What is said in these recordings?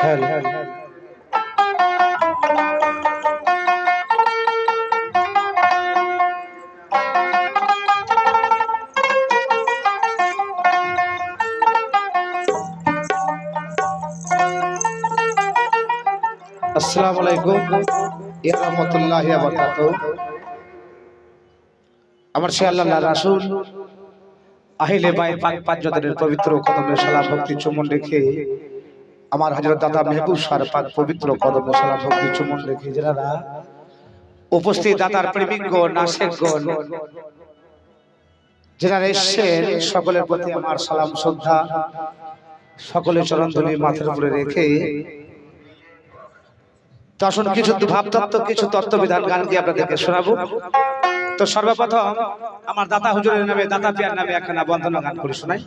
Hello hello আসসালামু আমার সে আল্লাহ আহিলে বাইত পাক পাঁচজনের পবিত্র কদমে সালাম, ভক্তি চুমন রেখে আমার হযরত দাদা মেহবুব সার পাক পবিত্র কদমে সালাম ভক্তি চুমন রেখে যারা উপস্থিত দাদার প্রেমিকগণ নাসিকগণ যারা এসেছেন সকলের প্রতি আমার সালাম শ্রদ্ধা। সকলের চরণ ধুলি মাথার উপরে রেখে তখন কিছু ভাবতত্ত্ব কিছু তত্ত্ববিধান গান কি আপনাদেরকে শোনাবো। তো সর্বপ্রথম আমার দাতা হুজুরের নামে দাতা পিয়ার নামে একখানা বন্দনা গান করে শোনাই।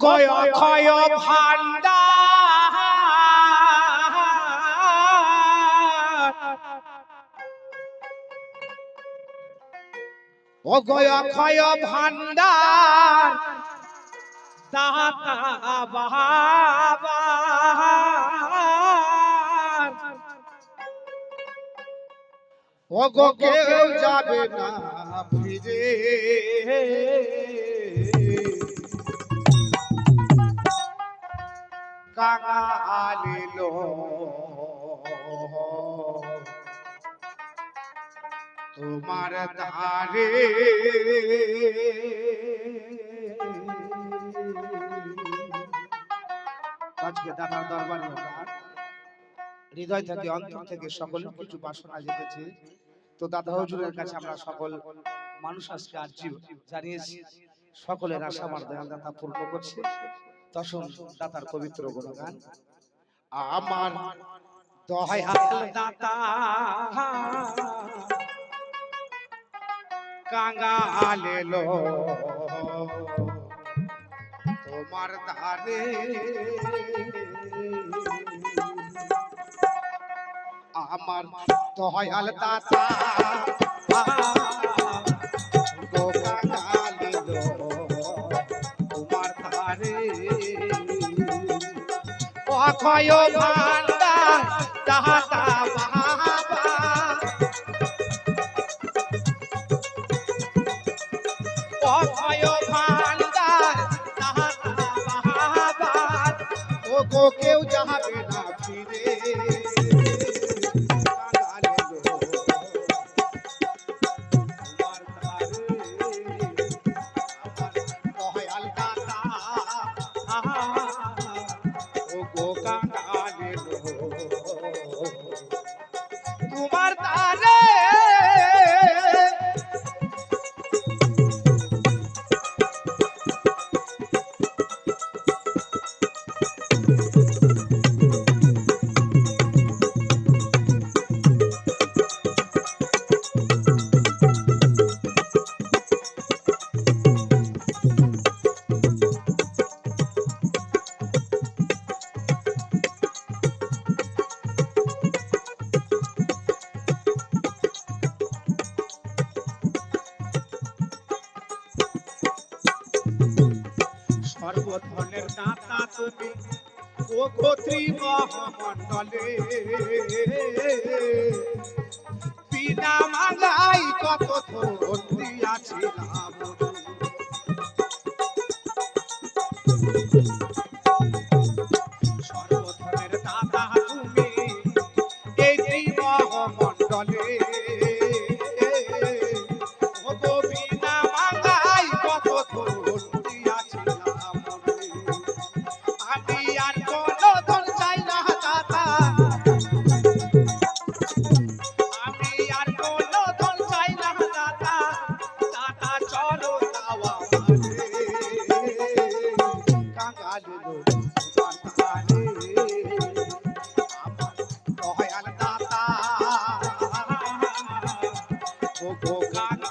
ও গয় ক্ষয় ভান্ডার অগয় ক্ষয় ভান্ডার দাতা বাবা অগো কেউ যাবে না ফিরে। কাঙালিলো তোমার দ্বারে আজকে দাদার দরবারে হৃদয় থেকে, অন্তর থেকে সকল কিছু বাসনা জেগেছে। তো দাদা হুজুরের কাছে আমরা সকল মানুষ আজকে আর্জি জানিয়েছি। সকলের আশা আমার দয়াল দাতা পূর্ণ করছে। দশম দাতার পবিত্র গুণগান। আমার দয়াল দাতা। কাঙ্গালেলো তোমার ধারে। আমার দয়াল দাতা। অক্ষয় ভান্ডার দাতা দাতা তুমি ও গোত্রী মহামণ্ডলে। বিনা মালাই কত ধন্যি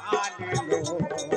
আলিলো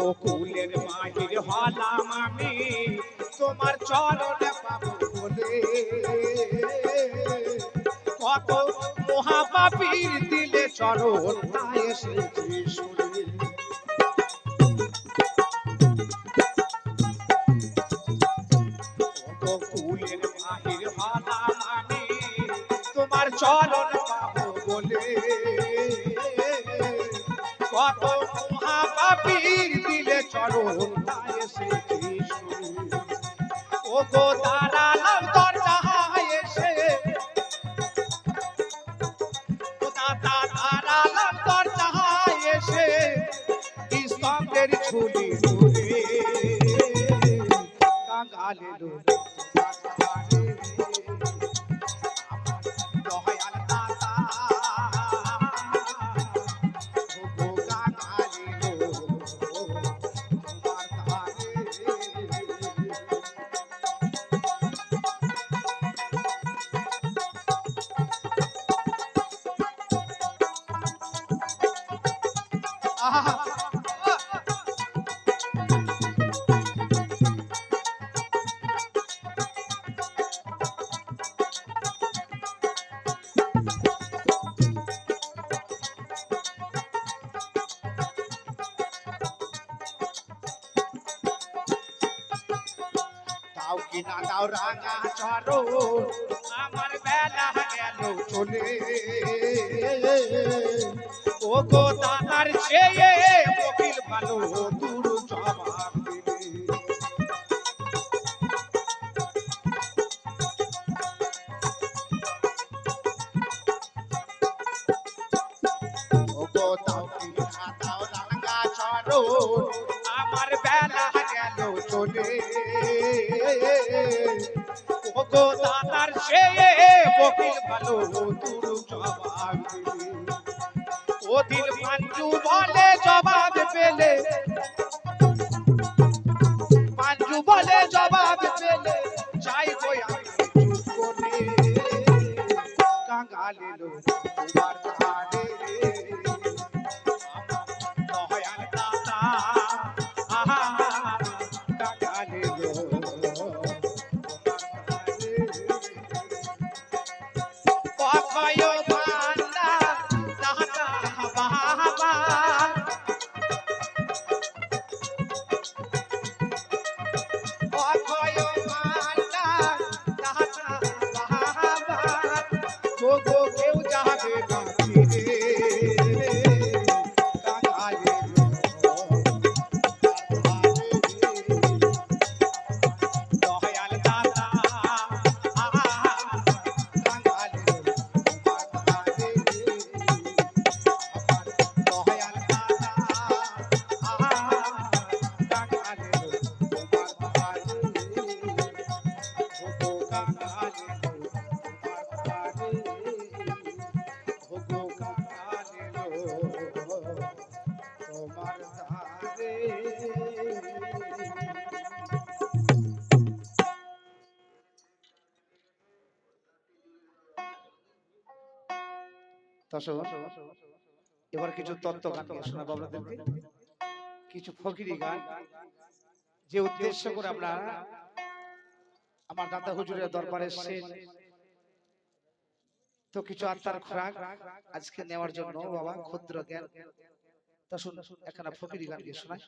গোকুলের মাহির হলাম আমি তোমার চরণে পাবো বলে। কত মহাপাপীর দিলে চরণ এসেছি শুনে বলে। কত মহাপাপীর দিলে চরণ। ও গো দাঁড়ালাম দরজা এসে দাদা দাঁড়ালাম দরজা এসে স্তম্ভের ঝুলি ধরে দাও রাঙা চরো আমার বেলা গেল চলে। ও গো দাদার চেয়ে চেয়ে বকিল ভালো দূর জবাব দিলে ও দিল পাঞ্জু বলে জবাব পেলে এবার কিছু তত্ত্ব গান শোনাবো আপনাদেরকে। কিছু ফকিরি গান, যে উদ্দেশ্য করে আমরা আমার দাদা হুজুরের দরবারে এসেছেন তো কিছু আত্মার খোরাক আজকে নেওয়ার জন্য, বাবা, ক্ষুদ্র জ্ঞান। তা শুন একখানা ফকিরি গান গিয়ে শোনায়।